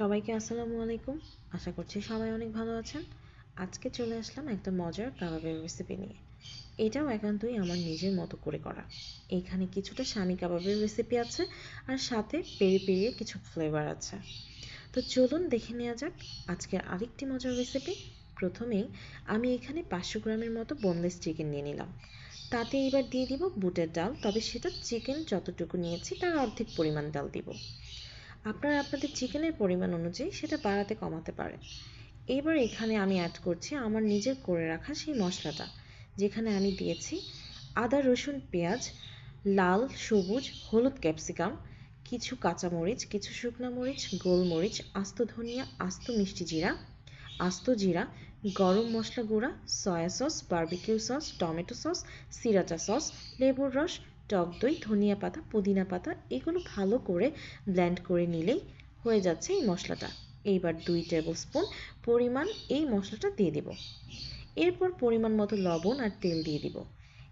সবাইকে আসসালামু আলাইকুম। আশা করছি সবাই অনেক ভালো আছেন। আজকে চলে আসলাম একটা মজার কাবাবের রেসিপি নিয়ে। এটাও একান্তই আমার নিজের মতো করে করা। এখানে কিছুটা স্বামী কাবাবের রেসিপি আছে আর সাথে পেরি পেরিয়ে কিছু ফ্লেভার আছে। তো চলুন দেখে নেওয়া যাক আজকের আরেকটি মজার রেসিপি প্রথমেই আমি এখানে পাঁচশো গ্রামের মতো বোনলেস চিকেন নিয়ে নিলাম। তাতে এবার দিয়ে দিব বুটের ডাল, তবে সেটা চিকেন যতটুকু নিয়েছি তার অর্ধেক পরিমাণ ডাল দিব। আপনারা আপনাদের চিকেনের পরিমাণ অনুযায়ী সেটা বাড়াতে কমাতে পারেন এবার এখানে আমি অ্যাড করছি আমার নিজের করে রাখা সেই মশলাটা, যেখানে আমি দিয়েছি আদা, রসুন, পেঁয়াজ, লাল, সবুজ, হলুদ ক্যাপসিকাম কিছু কাঁচামরিচ, কিছু শুকনো মরিচ, গোলমরিচ, আস্ত ধনিয়া, আস্ত মিষ্টি জিরা, আস্ত জিরা গরম মশলা গুঁড়া soya sauce barbecue sauce tomato sauce sriracha sauce লেবুর রস, টক দই, ধনিয়া পাতা, পুদিনা পাতা, এগুলো ভালো করে ব্ল্যান্ড করে নিলেই হয়ে যাচ্ছে এই মশলাটা। এইবার দুই টেবিল স্পুন পরিমাণ এই মশলাটা দিয়ে দিব। এরপর পরিমাণ মতো লবণ আর তেল দিয়ে দিব।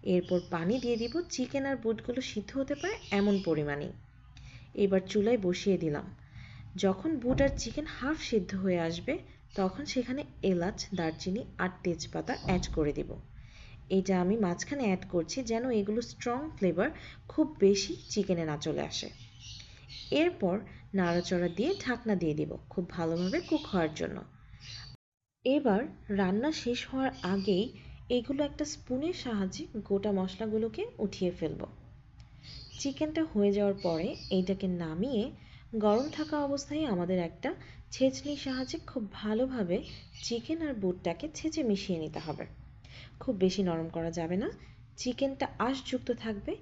এরপর পানি দিয়ে দিব চিকেন আর বুটগুলো সিদ্ধ হতে পারে এমন পরিমাণেই। এবার চুলায় বসিয়ে দিলাম। যখন বুট আর চিকেন হাফ সিদ্ধ হয়ে আসবে তখন সেখানে এলাচ, দারচিনি আর তেজপাতা অ্যাড করে দিব। এটা আমি মাঝখানে অ্যাড করছি যেন এগুলো স্ট্রং ফ্লেভার খুব বেশি চিকেনে না চলে আসে। এরপর নাড়াচড়া দিয়ে ঢাকনা দিয়ে দিব খুব ভালোভাবে কুক হওয়ার জন্য। এবার রান্না শেষ হওয়ার আগেই এগুলো একটা স্পুনের সাহায্যে গোটা মশলাগুলোকে উঠিয়ে ফেলব। চিকেনটা হয়ে যাওয়ার পরে এইটাকে নামিয়ে গরম থাকা অবস্থায় আমাদের একটা ছেঁচনির সাহায্যে খুব ভালোভাবে চিকেন আর বুটটাকে ছেঁচে মিশিয়ে নিতে হবে। খুব বেশি নরম করা যাবে না, চিকেনটা আঁশযুক্ত থাকবে,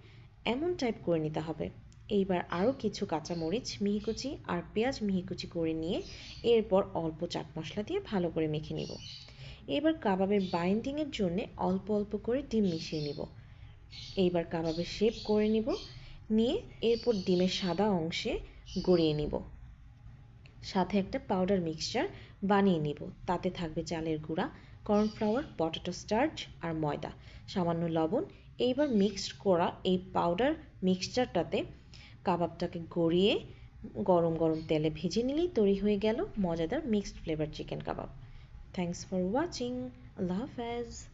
এমন টাইপ করে নিতে হবে। এইবার আরও কিছু কাঁচামরিচ, মিহিকুচি আর পেঁয়াজ মিহিকুচি করে নিয়ে এরপর অল্প চাট মশলা দিয়ে ভালো করে মেখে নিব। এবার কাবাবের বাইন্ডিংয়ের জন্য অল্প অল্প করে ডিম মিশিয়ে নিব। এইবার কাবাবের শেপ করে নিব, নিয়ে এরপর ডিমের সাদা অংশে গড়িয়ে নিব। সাথে একটা পাউডার মিক্সচার বানিয়ে নিব। তাতে থাকবে চালের গুঁড়া কর্নফ্লাওয়ার পটেটো স্টার্চ আর ময়দা। সামান্য লবণ। এইবার মিক্সড করা এই পাউডার মিক্সচারটাতে কাবাবটাকে গড়িয়ে গরম গরম তেলে ভেজে নিলেই তৈরি হয়ে গেল মজাদার mixed flavour chicken kebab. Thanks for watching আল্লাহ হাফেজ।